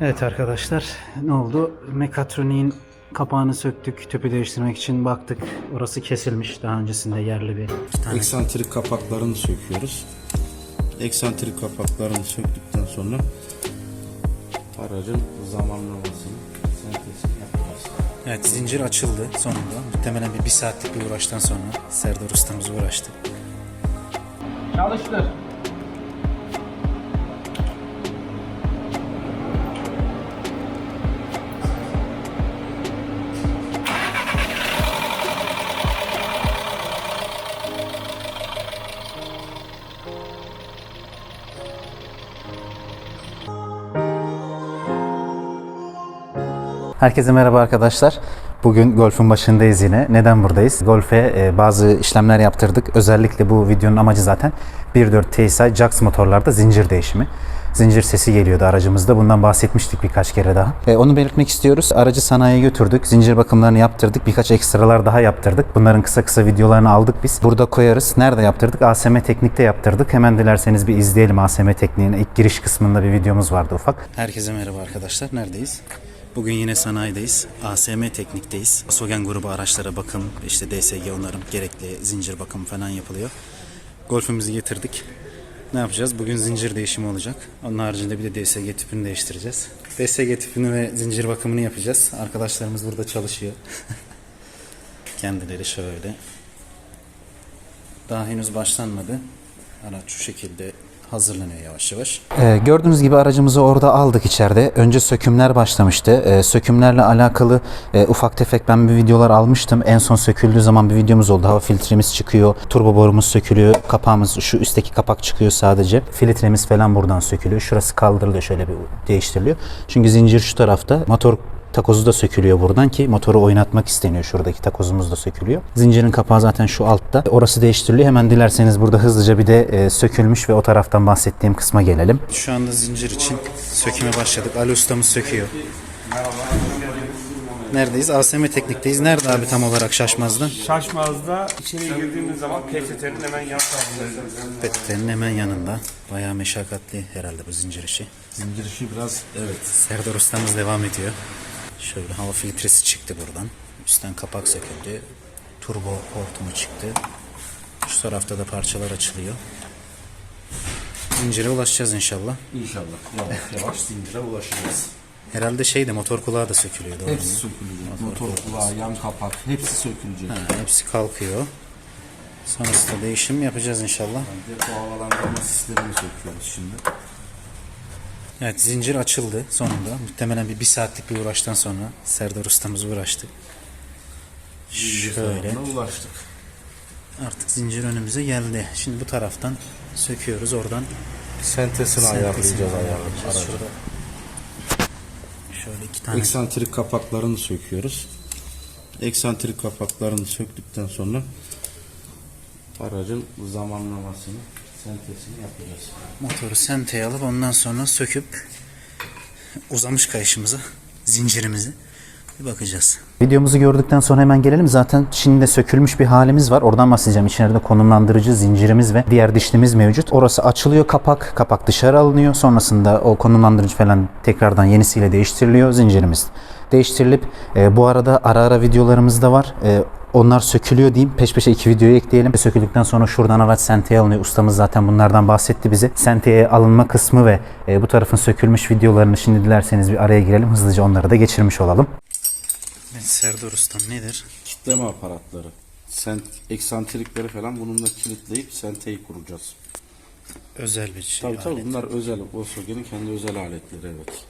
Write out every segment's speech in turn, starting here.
Evet arkadaşlar ne oldu? Mekatroniğin kapağını söktük. Tüpü değiştirmek için baktık. Orası kesilmiş. Daha öncesinde yerli bir tane. Eksantrik kapaklarını söküyoruz. Eksantrik kapaklarını söktükten sonra aracın zamanlamasını, sentezini yapacağız. Evet zincir açıldı sonunda. Muhtemelen bir, bir saatlik bir uğraştan sonra Serdar ustamız uğraştı. Çalıştır. Herkese merhaba arkadaşlar. Bugün golfün başındayız yine. Neden buradayız? Golfe e, bazı işlemler yaptırdık. Özellikle bu videonun amacı zaten 1.4 TSI Jax motorlarda zincir değişimi. Zincir sesi geliyordu aracımızda. Bundan bahsetmiştik birkaç kere daha. E, onu belirtmek istiyoruz. Aracı sanayiye götürdük. Zincir bakımlarını yaptırdık. Birkaç ekstralar daha yaptırdık. Bunların kısa kısa videolarını aldık biz. Burada koyarız. Nerede yaptırdık? ASM Teknik'te yaptırdık. Hemen dilerseniz bir izleyelim ASM Teknik'in ilk giriş kısmında bir videomuz vardı ufak. Herkese merhaba arkadaşlar. Neredeyiz? Bugün yine sanayideyiz. ASM Teknik'teyiz. Sogen grubu araçlara bakım, işte DSG onarım, gerekli zincir bakım falan yapılıyor. Golfümüzü getirdik. Ne yapacağız? Bugün zincir değişimi olacak. Onun haricinde bir de DSG tüpünü değiştireceğiz. DSG tüpünü ve zincir bakımını yapacağız. Arkadaşlarımız burada çalışıyor. Kendileri şöyle. Daha henüz başlanmadı. Araç şu şekilde hazırlanıyor yavaş yavaş. Ee, gördüğünüz gibi aracımızı orada aldık içeride. Önce sökümler başlamıştı. Ee, sökümlerle alakalı e, ufak tefek ben bir videolar almıştım. En son söküldüğü zaman bir videomuz oldu. Hava filtremiz çıkıyor, turbo borumuz sökülüyor, kapağımız şu üstteki kapak çıkıyor sadece. Filtremiz falan buradan sökülüyor. Şurası kaldırılıyor şöyle bir değiştiriliyor. Çünkü zincir şu tarafta. Motor Takozu da sökülüyor buradan ki motoru oynatmak isteniyor. Şuradaki takozumuz da sökülüyor. Zincirin kapağı zaten şu altta. Orası değiştiriliyor. Hemen dilerseniz burada hızlıca bir de e, sökülmüş ve o taraftan bahsettiğim kısma gelelim. Şu anda zincir için söküme başladık. Ali ustamız söküyor. Neredeyiz? ASM Teknik'teyiz. Nerede abi tam olarak Şaşmaz'da? Şaşmaz'da içeriye girdiğimiz zaman PTT'nin hemen yan tarafındayız. Pette'nin hemen yanında. Bayağı meşakkatli herhalde bu zincir işi. Zincir işi biraz evet. Serdar ustamız devam ediyor. Şöyle hava filtresi çıktı buradan. Üstten kapak söküldü. Turbo hortumu çıktı. Şu tarafta da parçalar açılıyor. Zincire ulaşacağız inşallah. İnşallah yavaş yavaş zincire ulaşacağız. Herhalde şey de motor kulağı da sökülüyor. Doğru Hepsi mu? sökülecek. Motor kulağı, yan kapak hepsi sökülecek. Ha, hepsi kalkıyor. Sonrasında değişim yapacağız inşallah. Depo havalandırma sistemini söküyoruz şimdi. Evet zincir açıldı sonunda. Muhtemelen bir, bir saatlik bir uğraştan sonra Serdar ustamız uğraştı. Şöyle. ulaştık. Artık zincir önümüze geldi. Şimdi bu taraftan söküyoruz oradan. Sentesini ayarlayacağız ayarlayacağız. ayarlayacağız. aracı. Şurada şöyle iki tane Eksantrik kapaklarını söküyoruz. Eksantrik kapaklarını söktükten sonra aracın zamanlamasını, sentezini yapacağız. motoru senteye alıp ondan sonra söküp uzamış kayışımıza zincirimizi bir bakacağız. Videomuzu gördükten sonra hemen gelelim. Zaten Çin'de sökülmüş bir halimiz var. Oradan bahsedeceğim. İçeride konumlandırıcı zincirimiz ve diğer dişlimiz mevcut. Orası açılıyor kapak. Kapak dışarı alınıyor. Sonrasında o konumlandırıcı falan tekrardan yenisiyle değiştiriliyor. Zincirimiz değiştirilip e, bu arada ara ara videolarımız da var. E, onlar sökülüyor diyeyim. Peş peşe iki videoyu ekleyelim. Söküldükten sonra şuradan araç senteye alınıyor. Ustamız zaten bunlardan bahsetti bize. Senteye alınma kısmı ve e, bu tarafın sökülmüş videolarını şimdi dilerseniz bir araya girelim. Hızlıca onları da geçirmiş olalım. Serdar Ustam nedir? Kitleme aparatları. Sent, eksantrikleri falan bununla kilitleyip senteyi kuracağız. Özel bir şey. Tabii tabii bunlar özel. Volkswagen'in kendi özel aletleri evet.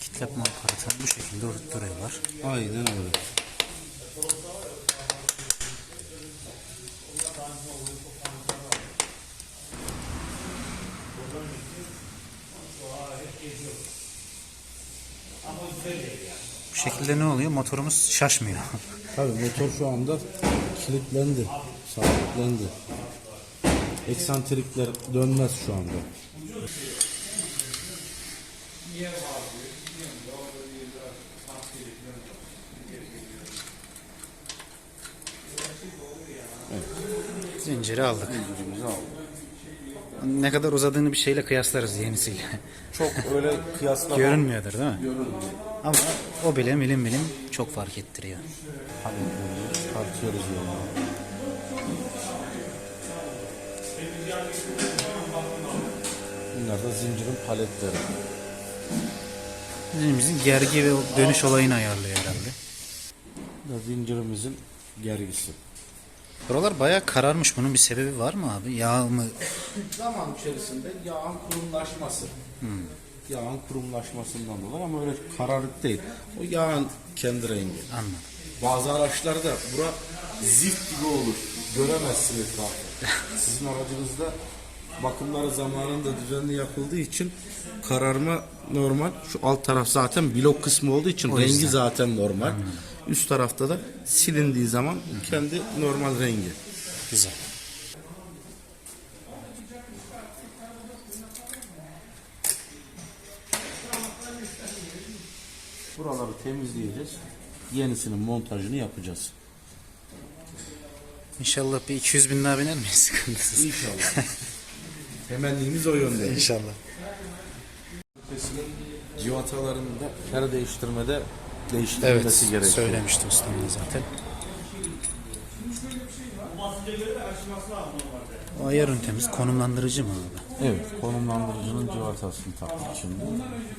Kitletme aparatı bu şekilde duruyorlar. Aynen öyle. Bu şekilde ne oluyor? Motorumuz şaşmıyor. Tabii motor şu anda kilitlendi, sabitlendi. Eksantrikler dönmez şu anda. Zinciri aldık. Zincirimizi aldık. Ne kadar uzadığını bir şeyle kıyaslarız yenisiyle. Çok öyle kıyaslama Görünmüyordur değil mi? görünmüyor. Ama o bile milim milim çok fark ettiriyor. Paletlerini tartıyoruz yani. Bunlar da zincirin paletleri. Zincirimizin gergi ve dönüş olayını ayarlıyor herhalde. Da zincirimizin gergisi. Buralar bayağı kararmış. Bunun bir sebebi var mı abi? Yağ mı? Zaman içerisinde yağın kurumlaşması. Yağın kurumlaşmasından dolayı ama öyle kararık değil. O yağın kendi rengi. Anladım. Bazı araçlarda bura zift gibi olur. Göremezsiniz etrafı. Sizin aracınızda bakımları zamanında düzenli yapıldığı için kararma normal. Şu alt taraf zaten blok kısmı olduğu için rengi zaten normal. Üst tarafta da silindiği zaman kendi normal rengi. Güzel. Buraları temizleyeceğiz. Yenisinin montajını yapacağız. İnşallah bir 200 bin daha biner miyiz? İnşallah. Temennimiz o yönde. İnşallah. Civatalarında her değiştirmede Evet, değiştirilmesi gerekiyor. söylemişti ustam da zaten. O ayar ünitemiz konumlandırıcı mı abi? Evet, konumlandırıcının civatasını taktık şimdi.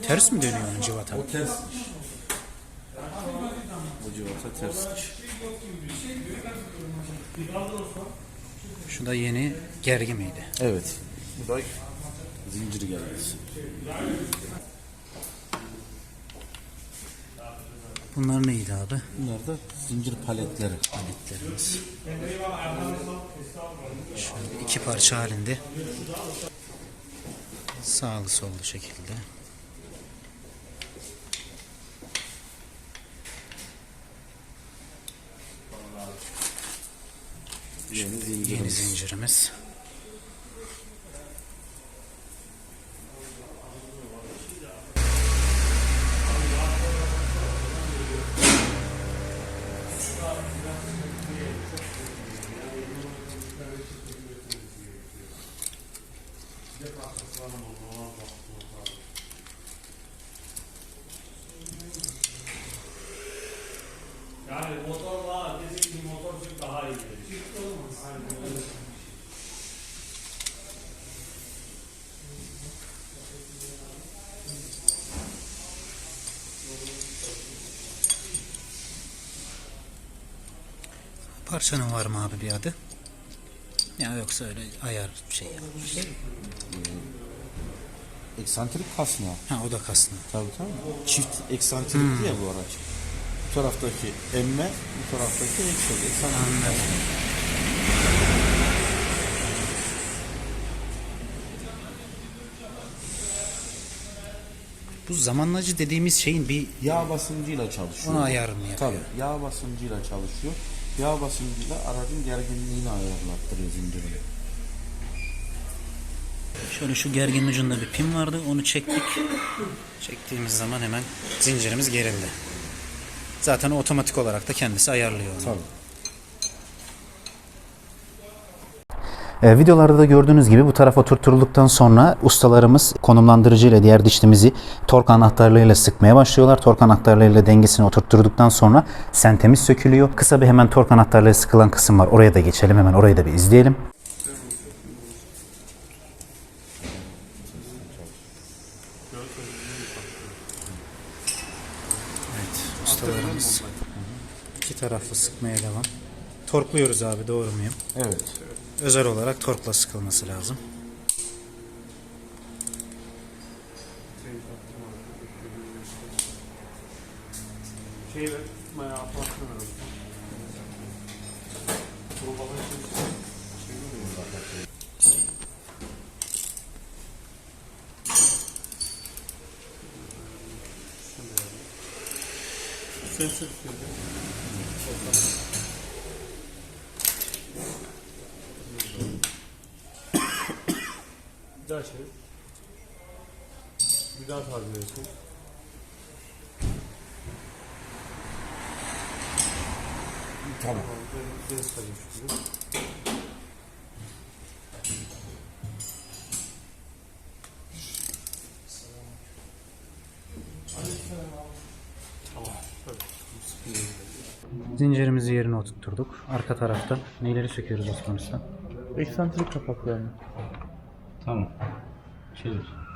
Ters mi dönüyor onun civata? O ters diş. Bu civata ters diş. Şu da yeni gergi miydi? Evet. Bu da zincir gergisi. Bunlar neydi abi? Bunlar da zincir paletleri. Paletlerimiz. Şöyle iki parça halinde. Sağlı sollu şekilde. Yeni zincir. Yeni zincirimiz. Yani motorla dedik ki motor çok daha iyi. Parçanın var mı abi bir adı? Ya yoksa öyle ayar bir şey yapmış. Eksantrik kasma. Ha o da kasna. Tabii tabii. Çift eksantrikli ya bu araç. Bu taraftaki emme, bu taraftaki eksik. Eksantrik. Bu zamanlacı dediğimiz şeyin bir Yağ basıncıyla çalışıyor. Ona ayar mı yapıyor? Tabii. Yağ basıncıyla çalışıyor. Yağ basıncıyla aracın gerginliğini ayarlattırıyor zincirini. Şöyle şu gergin ucunda bir pin vardı. Onu çektik. Çektiğimiz zaman hemen zincirimiz gerildi. Zaten otomatik olarak da kendisi ayarlıyor onu. Tabii. E, videolarda da gördüğünüz gibi bu taraf oturtulduktan sonra ustalarımız konumlandırıcı ile diğer dişlimizi tork anahtarlığıyla sıkmaya başlıyorlar. Tork anahtarlığıyla dengesini oturtturduktan sonra sentemiz sökülüyor. Kısa bir hemen tork anahtarlığı sıkılan kısım var. Oraya da geçelim. Hemen orayı da bir izleyelim. Evet, ustalarımız iki taraflı sıkmaya devam. Torkluyoruz abi doğru muyum? Evet. Özel olarak torkla sıkılması lazım. Şey ver, bayağı apartman ver. Bu baba şimdi şey mi diyor? Sen sık Bir daha çevir. Bir daha takip ediyorsun. Tamam. Zincirimizi yerine oturtturduk. Arka tarafta neyleri söküyoruz Osman Usta? Eksantrik kapaklarını. Tamam. Çevir.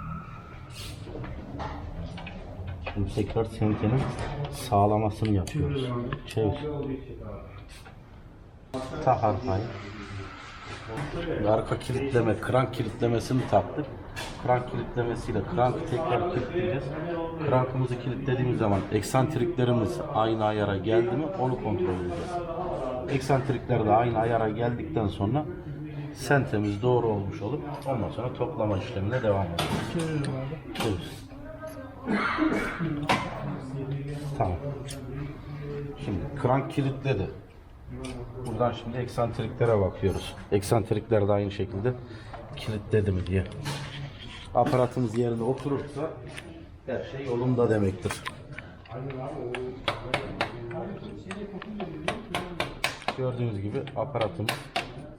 Şimdi tekrar sentenin sağlamasını yapıyoruz. Çevir. Tak arkayı. Arka kilitleme, krank kilitlemesini taktık. Krank kilitlemesiyle krankı tekrar kilitleyeceğiz. Krankımızı kilitlediğimiz zaman eksantriklerimiz aynı ayara geldi mi onu kontrol edeceğiz. Eksantrikler de aynı ayara geldikten sonra sentemiz doğru olmuş olup ondan sonra toplama işlemine devam edeceğiz. Çevir. Tamam. Şimdi krank kilitledi. Buradan şimdi eksantriklere bakıyoruz. Eksantrikler de aynı şekilde kilitledi mi diye. Aparatımız yerine oturursa her şey yolunda demektir. Gördüğünüz gibi aparatımız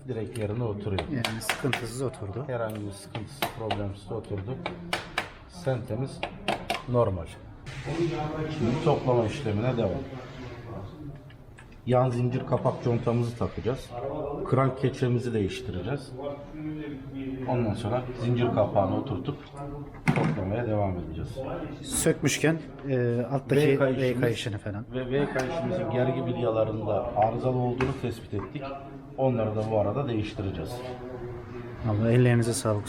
direkt yerine oturuyor. Yani sıkıntısız oturdu. Herhangi bir sıkıntısı, problemsiz oturdu. Sentemiz normal. Şimdi toplama işlemine devam. Yan zincir kapak contamızı takacağız. Krank keçemizi değiştireceğiz. Ondan sonra zincir kapağını oturtup toplamaya devam edeceğiz. Sökmüşken e, alttaki V V kayışını falan. Ve V kayışımızın gergi bilyalarında arızalı olduğunu tespit ettik. Onları da bu arada değiştireceğiz. Allah ellerinize sağlık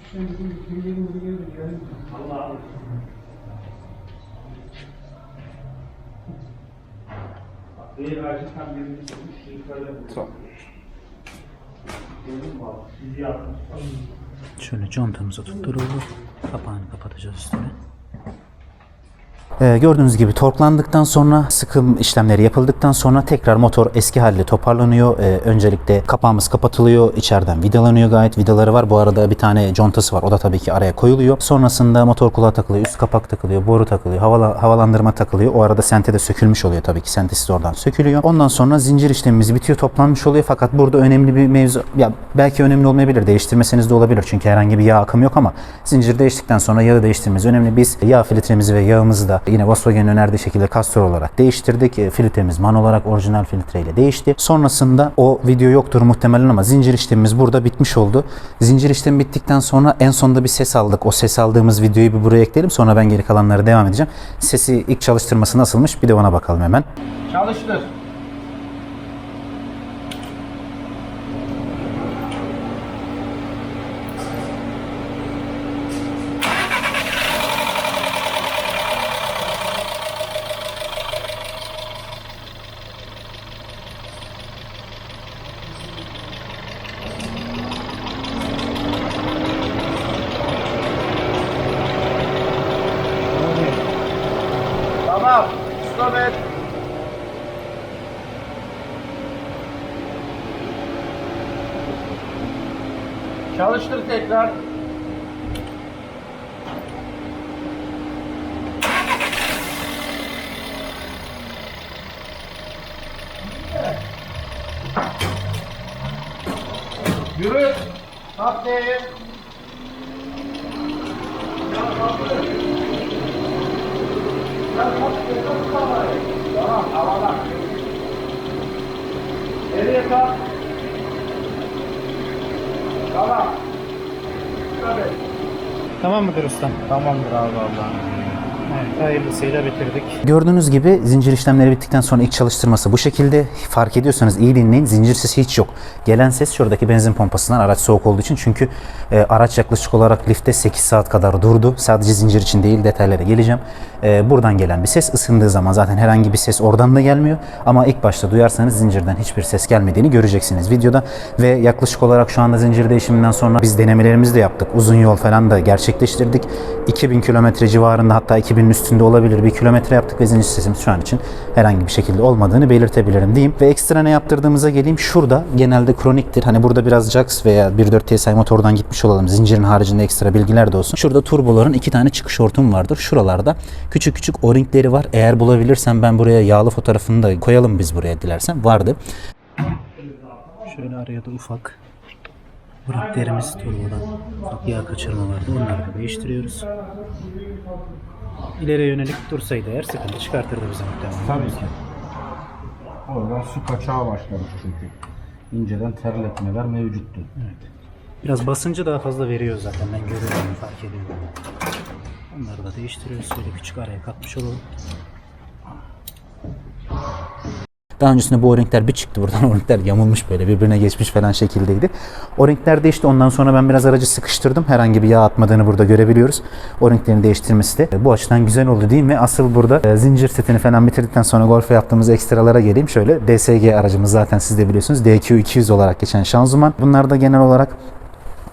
Allah Değil gerçekten birini. Şöyle contamızı tutturuldu. Kapağını kapatacağız üstüne. Ee, gördüğünüz gibi torklandıktan sonra sıkım işlemleri yapıldıktan sonra tekrar motor eski haline toparlanıyor. Ee, öncelikle kapağımız kapatılıyor. İçeriden vidalanıyor gayet. Vidaları var. Bu arada bir tane contası var. O da tabii ki araya koyuluyor. Sonrasında motor kulağı takılıyor. Üst kapak takılıyor. Boru takılıyor. Havala, havalandırma takılıyor. O arada sente de sökülmüş oluyor tabii ki. Sentesiz oradan sökülüyor. Ondan sonra zincir işlemimiz bitiyor. Toplanmış oluyor. Fakat burada önemli bir mevzu. Ya belki önemli olmayabilir. Değiştirmeseniz de olabilir. Çünkü herhangi bir yağ akımı yok ama zincir değiştikten sonra yağı değiştirmemiz önemli. Biz yağ filtremizi ve yağımızı da yine Volkswagen'in önerdiği şekilde Castrol olarak değiştirdik. Filtremiz man olarak orijinal filtreyle değişti. Sonrasında o video yoktur muhtemelen ama zincir işlemimiz burada bitmiş oldu. Zincir işlemi bittikten sonra en sonunda bir ses aldık. O ses aldığımız videoyu bir buraya ekleyelim. Sonra ben geri kalanları devam edeceğim. Sesi ilk çalıştırması nasılmış bir de ona bakalım hemen. Çalıştır. Tamam. Stop et. Çalıştır tekrar. Yürü. Tahtaya. Tamam, havalan. Nereye kalk? Tamam. Tamam mıdır ustam? Tamamdır abi Allah'ım. Hayırlısıyla bitirdik. Gördüğünüz gibi zincir işlemleri bittikten sonra ilk çalıştırması bu şekilde. Fark ediyorsanız iyi dinleyin. Zincir sesi hiç yok. Gelen ses şuradaki benzin pompasından araç soğuk olduğu için. Çünkü e, araç yaklaşık olarak lifte 8 saat kadar durdu. Sadece zincir için değil detaylara geleceğim. E, buradan gelen bir ses ısındığı zaman zaten herhangi bir ses oradan da gelmiyor. Ama ilk başta duyarsanız zincirden hiçbir ses gelmediğini göreceksiniz videoda. Ve yaklaşık olarak şu anda zincir değişiminden sonra biz denemelerimizi de yaptık. Uzun yol falan da gerçekleştirdik. 2000 kilometre civarında hatta 2000'in üstünde olabilir bir kilometre yaptık ve zincir sesimiz şu an için herhangi bir şekilde olmadığını belirtebilirim diyeyim. Ve ekstra ne yaptırdığımıza geleyim. Şurada genelde kroniktir. Hani burada biraz Jax veya 1.4 TSI motordan gitmiş olalım. Zincirin haricinde ekstra bilgiler de olsun. Şurada turboların iki tane çıkış hortum vardır. Şuralarda küçük küçük o-ringleri var. Eğer bulabilirsem ben buraya yağlı fotoğrafını da koyalım biz buraya dilersen. Vardı. Şöyle araya da ufak Brinklerimiz turbodan yağ kaçırma vardı. Onları da değiştiriyoruz. İleriye yönelik dursaydı eğer sıkıntı çıkartırdı bize muhtemelen. Tabii ki. Oradan su kaçağı başlamış çünkü. İnceden terletmeler mevcuttu. Biraz basıncı daha fazla veriyor zaten. Ben görüyorum, fark ediyorum. Onları da değiştiriyoruz. Şöyle küçük araya katmış olalım. Daha öncesinde bu o-ringler bir çıktı buradan. O-ringler yamulmuş böyle birbirine geçmiş falan şekildeydi. O-ringler değişti. Ondan sonra ben biraz aracı sıkıştırdım. Herhangi bir yağ atmadığını burada görebiliyoruz. O-ringlerin değiştirmesi de bu açıdan güzel oldu değil mi? Asıl burada e, zincir setini falan bitirdikten sonra Golf'e yaptığımız ekstralara geleyim. Şöyle DSG aracımız zaten siz de biliyorsunuz. DQ200 olarak geçen şanzıman. Bunlar da genel olarak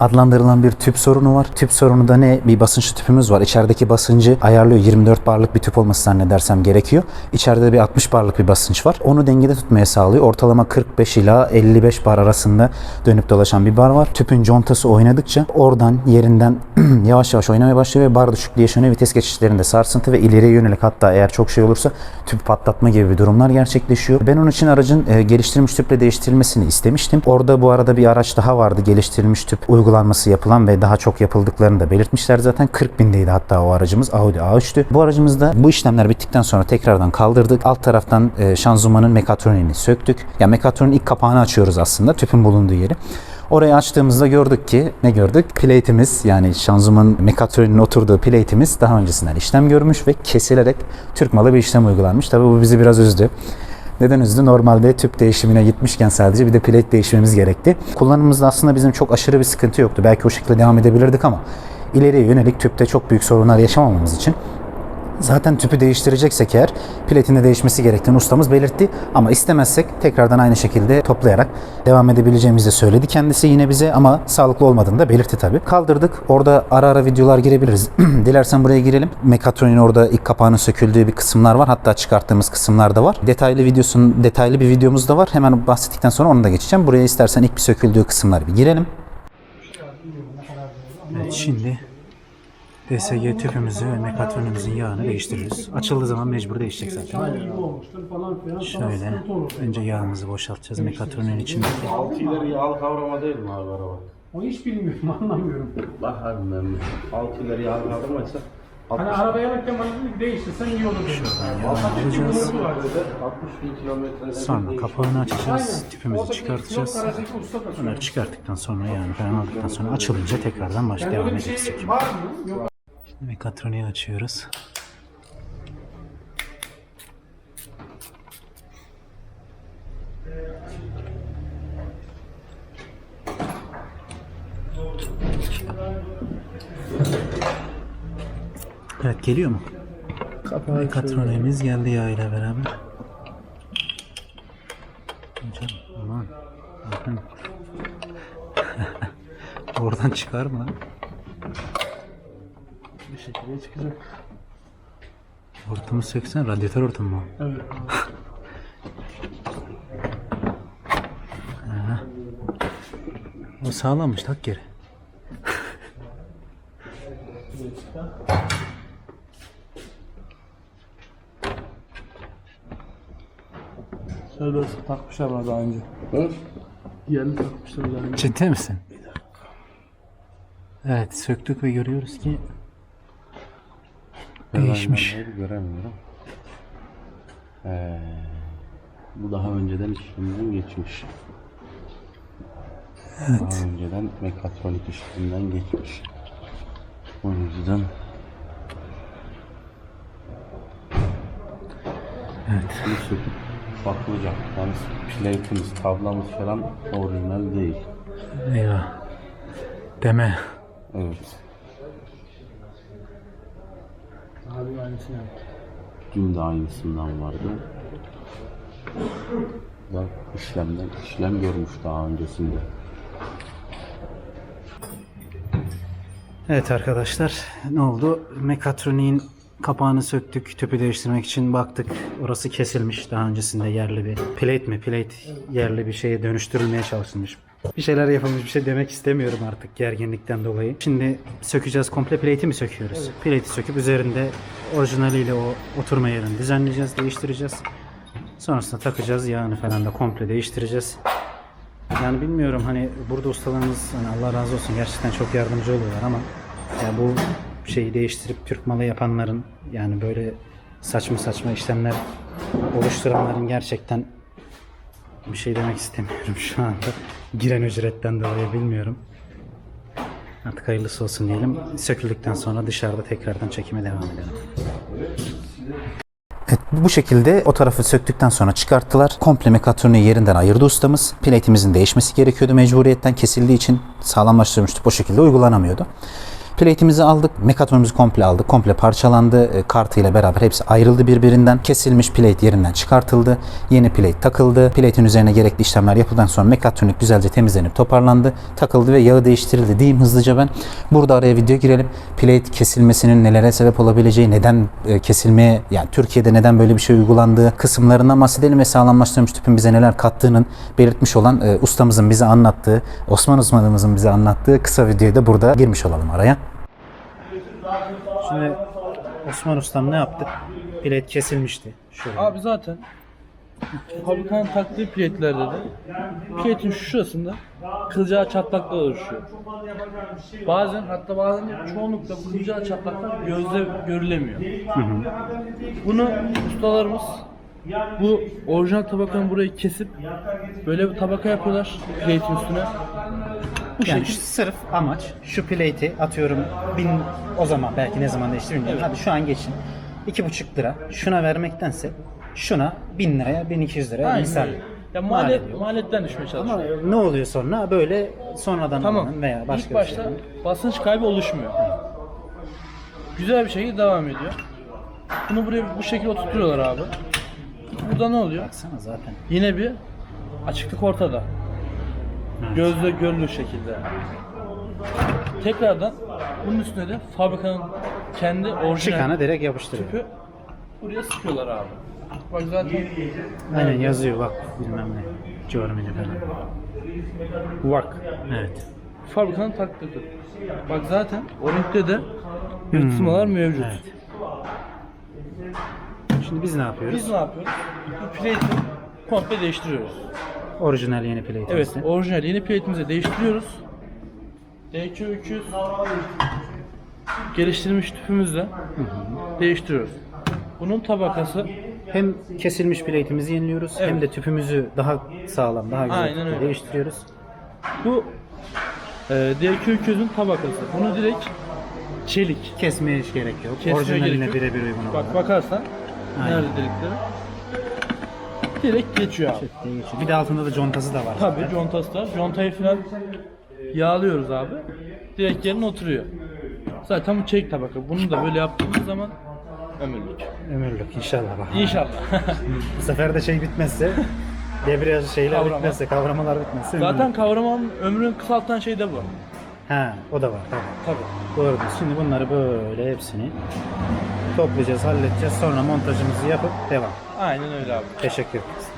adlandırılan bir tüp sorunu var. Tüp sorunu da ne? Bir basınç tüpümüz var. İçerideki basıncı ayarlıyor. 24 barlık bir tüp olması zannedersem gerekiyor. İçeride bir 60 barlık bir basınç var. Onu dengede tutmaya sağlıyor. Ortalama 45 ila 55 bar arasında dönüp dolaşan bir bar var. Tüpün contası oynadıkça oradan yerinden yavaş yavaş oynamaya başlıyor ve bar düşüklüğü yaşanıyor. Vites geçişlerinde sarsıntı ve ileriye yönelik hatta eğer çok şey olursa tüp patlatma gibi bir durumlar gerçekleşiyor. Ben onun için aracın e, geliştirilmiş tüple değiştirilmesini istemiştim. Orada bu arada bir araç daha vardı. Geliştirilmiş tüp uygulanması yapılan ve daha çok yapıldıklarını da belirtmişler zaten. 40 bindeydi hatta o aracımız. Audi A3'tü. Bu aracımızda bu işlemler bittikten sonra tekrardan kaldırdık. Alt taraftan e, şanzımanın mekatroniğini söktük. Ya mekatronin ilk kapağını açıyoruz aslında. Tüpün bulunduğu yeri. Orayı açtığımızda gördük ki ne gördük? Plate'imiz yani şanzımanın mekatroninin oturduğu plate'imiz daha öncesinden işlem görmüş ve kesilerek Türk malı bir işlem uygulanmış. Tabii bu bizi biraz üzdü. Neden üzdü? Normalde tüp değişimine gitmişken sadece bir de plate değişmemiz gerekti. Kullanımımızda aslında bizim çok aşırı bir sıkıntı yoktu. Belki o şekilde devam edebilirdik ama ileriye yönelik tüpte çok büyük sorunlar yaşamamamız için Zaten tüpü değiştireceksek eğer platini değişmesi gerektiğini ustamız belirtti. Ama istemezsek tekrardan aynı şekilde toplayarak devam edebileceğimizi de söyledi kendisi yine bize ama sağlıklı olmadığını da belirtti tabii. Kaldırdık. Orada ara ara videolar girebiliriz. Dilersen buraya girelim. Mekatronin orada ilk kapağının söküldüğü bir kısımlar var. Hatta çıkarttığımız kısımlar da var. Detaylı videosun detaylı bir videomuz da var. Hemen bahsettikten sonra onu da geçeceğim. Buraya istersen ilk bir söküldüğü kısımlar bir girelim. Evet şimdi DSG tüpümüzü ve mekatronimizin yağını değiştiririz. Açıldığı zaman mecbur değişecek zaten. Şöyle önce yağımızı boşaltacağız mekatronin içindeki. Altı ileri yağlı kavrama değil mi abi araba? O hiç bilmiyorum anlamıyorum. Bak abi ben bir. Altı ileri yağlı kavramaysa Hani arabaya alırken bana değiştirsen iyi olur dedi. Alacağız. 60 bin kilometrede Sonra kapağını açacağız. Tüpümüzü çıkartacağız. Bunları çıkarttıktan sonra yani falan aldıktan sonra açılınca tekrardan baş devam öyle mekatroniği açıyoruz. Evet geliyor mu? Mekatroniğimiz geldi yağ ile beraber. Hocam aman. Oradan çıkar mı lan? Bir şekilde çıkacak. Hortumu söksen radyatör hortumu mu? Evet. O sağlammış tak geri. Şöyle takmışlar bana daha önce. Hı? Yerini takmışlar daha önce. Ciddi misin? Evet söktük ve görüyoruz ki değişmiş. Göremiyorum. Ee, bu daha önceden işlemden geçmiş. Daha önceden mekatronik işlemden geçmiş. O yüzden Bunu söküp bakılacak. Yani plate'imiz, tablamız falan orijinal değil. Eyvah. Deme. Evet. Dün de aynısından vardı. Da işlemden işlem görmüş daha öncesinde. Evet arkadaşlar ne oldu? Mekatroniğin kapağını söktük. Tüpü değiştirmek için baktık. Orası kesilmiş. Daha öncesinde yerli bir plate mi? Plate yerli bir şeye dönüştürülmeye çalışılmış. Bir şeyler yapılmış bir şey demek istemiyorum artık gerginlikten dolayı. Şimdi sökeceğiz. Komple plate'i mi söküyoruz? Plate'i söküp üzerinde orijinaliyle o oturma yerini düzenleyeceğiz, değiştireceğiz. Sonrasında takacağız. Yağını falan da komple değiştireceğiz. Yani bilmiyorum hani burada ustalarımız hani Allah razı olsun gerçekten çok yardımcı oluyorlar ama ya bu şeyi değiştirip Türk malı yapanların yani böyle saçma saçma işlemler oluşturanların gerçekten bir şey demek istemiyorum şu anda. Giren ücretten dolayı bilmiyorum. Artık hayırlısı olsun diyelim. Söküldükten sonra dışarıda tekrardan çekime devam edelim. Evet, bu şekilde o tarafı söktükten sonra çıkarttılar. Komple mekatroniği yerinden ayırdı ustamız. Plate'imizin değişmesi gerekiyordu mecburiyetten kesildiği için sağlamlaştırmıştık. O şekilde uygulanamıyordu. Plate'imizi aldık. Mekatronumuzu komple aldık. Komple parçalandı. E, Kartıyla beraber hepsi ayrıldı birbirinden. Kesilmiş plate yerinden çıkartıldı. Yeni plate takıldı. Plate'in üzerine gerekli işlemler yapıldıktan sonra mekatronik güzelce temizlenip toparlandı. Takıldı ve yağı değiştirildi diyeyim hızlıca ben. Burada araya video girelim. Plate kesilmesinin nelere sebep olabileceği, neden e, kesilmeye, yani Türkiye'de neden böyle bir şey uygulandığı kısımlarından bahsedelim ve sağlamlaştırılmış tüpün bize neler kattığının belirtmiş olan e, ustamızın bize anlattığı, Osman uzmanımızın bize anlattığı kısa videoyu da burada girmiş olalım araya. Şimdi Osman Ustam ne yaptı? Plate kesilmişti. Şöyle. Abi zaten fabrikanın taktığı plate'lerde de plate'in şurasında kılcağı çatlaklar oluşuyor. Bazen hatta bazen de çoğunlukla bu çatlaklar gözle görülemiyor. Bunu ustalarımız bu orijinal tabakanın burayı kesip böyle bir tabaka yapıyorlar plate'in üstüne. Bu Yani şekil sırf amaç şu plate'i atıyorum bin o zaman belki ne zaman değişti bilmiyorum. Hadi şu an geçin. iki buçuk lira şuna vermektense şuna bin liraya 1200 liraya Aynen misal. öyle. Ya mal maliyet, ediyor. maliyetten düşmeye çalışıyor. Ama ne oluyor sonra? Böyle sonradan Tamam. veya başka İlk başta bir şey. basınç kaybı oluşmuyor. Güzel bir şekilde devam ediyor. Bunu buraya bu şekilde oturtuyorlar abi. Burada ne oluyor? Baksana zaten. Yine bir açıklık ortada. Gözle görülür şekilde. Tekrardan bunun üstüne de fabrikanın kendi orijinal Çıkanı direkt yapıştırıyor. tüpü buraya sıkıyorlar abi. Bak zaten Aynen yazıyor bak bilmem ne. Görmeli falan. vak. Evet. Fabrikanın taktığı tüp. Bak zaten o renkte de yırtılmalar mevcut. Evet. Şimdi biz ne yapıyoruz? Biz ne yapıyoruz? Bu plate'i komple değiştiriyoruz. Orijinal yeni plate'imizi. Evet, orijinal yeni plate'imizi değiştiriyoruz. DQ300 geliştirilmiş tüpümüzle değiştiriyoruz. Bunun tabakası Hem kesilmiş plate'imizi yeniliyoruz hem Evet. de tüpümüzü daha sağlam, daha güzel Aynen tüple öyle. değiştiriyoruz. bu e, DQ300'ün tabakası. Bunu direkt çelik. Kesmeye hiç gerek yok. Kesmeye Orijinaline gerek yok. birebir uygun Bak olarak. bakarsan nerede delikleri? Direkt geçiyor abi. Bir de altında da contası da var. Tabii contası da. Contayı falan yağlıyoruz abi. Direkt yerine oturuyor. Zaten bu çelik tabaka. Bunu da böyle yaptığımız zaman ömürlük. Ömürlük inşallah bak. İnşallah. Bu sefer de şey bitmezse debriyaj şeyler Kavrama. bitmezse, kavramalar bitmezse Zaten ömürlük. kavramanın ömrünü kısaltan şey de bu. Ha, o da var tabii. Tabii. Doğru. Şimdi bunları böyle hepsini toplayacağız, halledeceğiz. Sonra montajımızı yapıp devam. Aynen öyle abi. Teşekkür ederiz.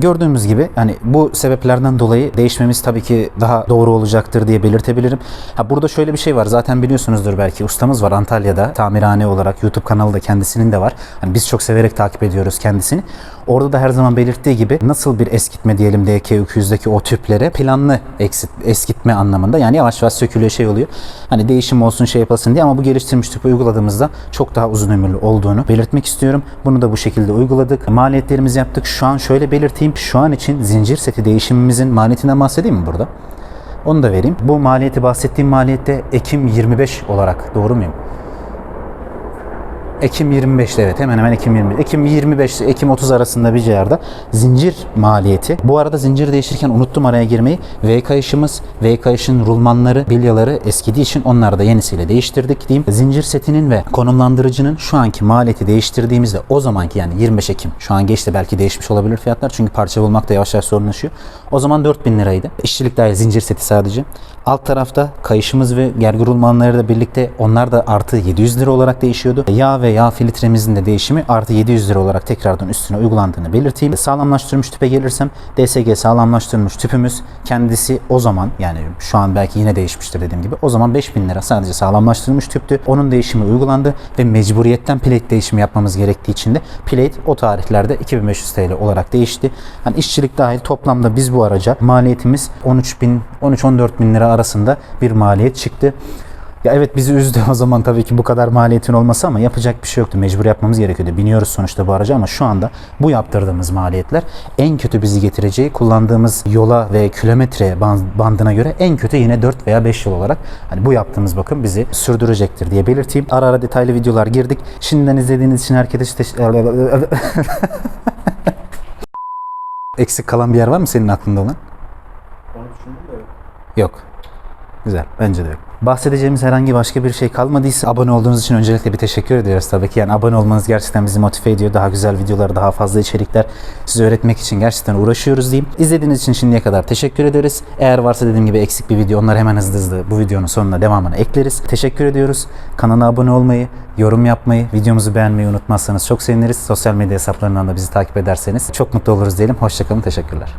Gördüğümüz gibi hani bu sebeplerden dolayı değişmemiz tabii ki daha doğru olacaktır diye belirtebilirim. Ha burada şöyle bir şey var. Zaten biliyorsunuzdur belki ustamız var Antalya'da tamirhane olarak YouTube kanalı da kendisinin de var. Hani biz çok severek takip ediyoruz kendisini. Orada da her zaman belirttiği gibi nasıl bir eskitme diyelim DK200'deki o tüplere planlı eksit, eskitme anlamında yani yavaş yavaş sökülüyor şey oluyor. Hani değişim olsun şey yapılsın diye ama bu geliştirilmiş tüpü uyguladığımızda çok daha uzun ömürlü olduğunu belirtmek istiyorum. Bunu da bu şekilde uyguladık. Maliyetlerimizi yaptık. Şu an şöyle belirteyim. Şu an için zincir seti değişimimizin maliyetinden bahsedeyim mi burada? Onu da vereyim. Bu maliyeti bahsettiğim maliyette Ekim 25 olarak doğru muyum? Ekim 25'te evet hemen hemen Ekim 20. Ekim 25 Ekim 30 arasında bir civarda zincir maliyeti. Bu arada zincir değiştirirken unuttum araya girmeyi. V kayışımız, V kayışın rulmanları, bilyaları eskidiği için onları da yenisiyle değiştirdik diyeyim. Zincir setinin ve konumlandırıcının şu anki maliyeti değiştirdiğimizde o zamanki yani 25 Ekim şu an geçti belki değişmiş olabilir fiyatlar çünkü parça bulmak da yavaş yavaş sorunlaşıyor. O zaman 4000 liraydı. İşçilik dahil zincir seti sadece. Alt tarafta kayışımız ve gergir rulmanları da birlikte onlar da artı 700 lira olarak değişiyordu. Yağ ve yağ filtremizin de değişimi artı 700 lira olarak tekrardan üstüne uygulandığını belirteyim. Sağlamlaştırılmış tüpe gelirsem DSG sağlamlaştırılmış tüpümüz kendisi o zaman yani şu an belki yine değişmiştir dediğim gibi. O zaman 5000 lira sadece sağlamlaştırılmış tüptü. Onun değişimi uygulandı ve mecburiyetten plate değişimi yapmamız gerektiği için de plate o tarihlerde 2500 TL olarak değişti. Hani işçilik dahil toplamda biz bu araca maliyetimiz 13 bin 13-14 bin lira arasında bir maliyet çıktı. Ya evet bizi üzdü o zaman tabii ki bu kadar maliyetin olması ama yapacak bir şey yoktu. Mecbur yapmamız gerekiyordu. Biniyoruz sonuçta bu araca ama şu anda bu yaptırdığımız maliyetler en kötü bizi getireceği kullandığımız yola ve kilometre ban- bandına göre en kötü yine 4 veya 5 yıl olarak hani bu yaptığımız bakım bizi sürdürecektir diye belirteyim. Ara ara detaylı videolar girdik. Şimdiden izlediğiniz için herkese teşekkür Eksik kalan bir yer var mı senin aklında olan? Yok. Güzel. Bence de yok. Bahsedeceğimiz herhangi başka bir şey kalmadıysa abone olduğunuz için öncelikle bir teşekkür ediyoruz tabii ki. Yani abone olmanız gerçekten bizi motive ediyor. Daha güzel videolar, daha fazla içerikler size öğretmek için gerçekten uğraşıyoruz diyeyim. İzlediğiniz için şimdiye kadar teşekkür ederiz. Eğer varsa dediğim gibi eksik bir video onları hemen hızlı hızlı bu videonun sonuna devamını ekleriz. Teşekkür ediyoruz. Kanala abone olmayı, yorum yapmayı, videomuzu beğenmeyi unutmazsanız çok seviniriz. Sosyal medya hesaplarından da bizi takip ederseniz çok mutlu oluruz diyelim. Hoşçakalın, teşekkürler.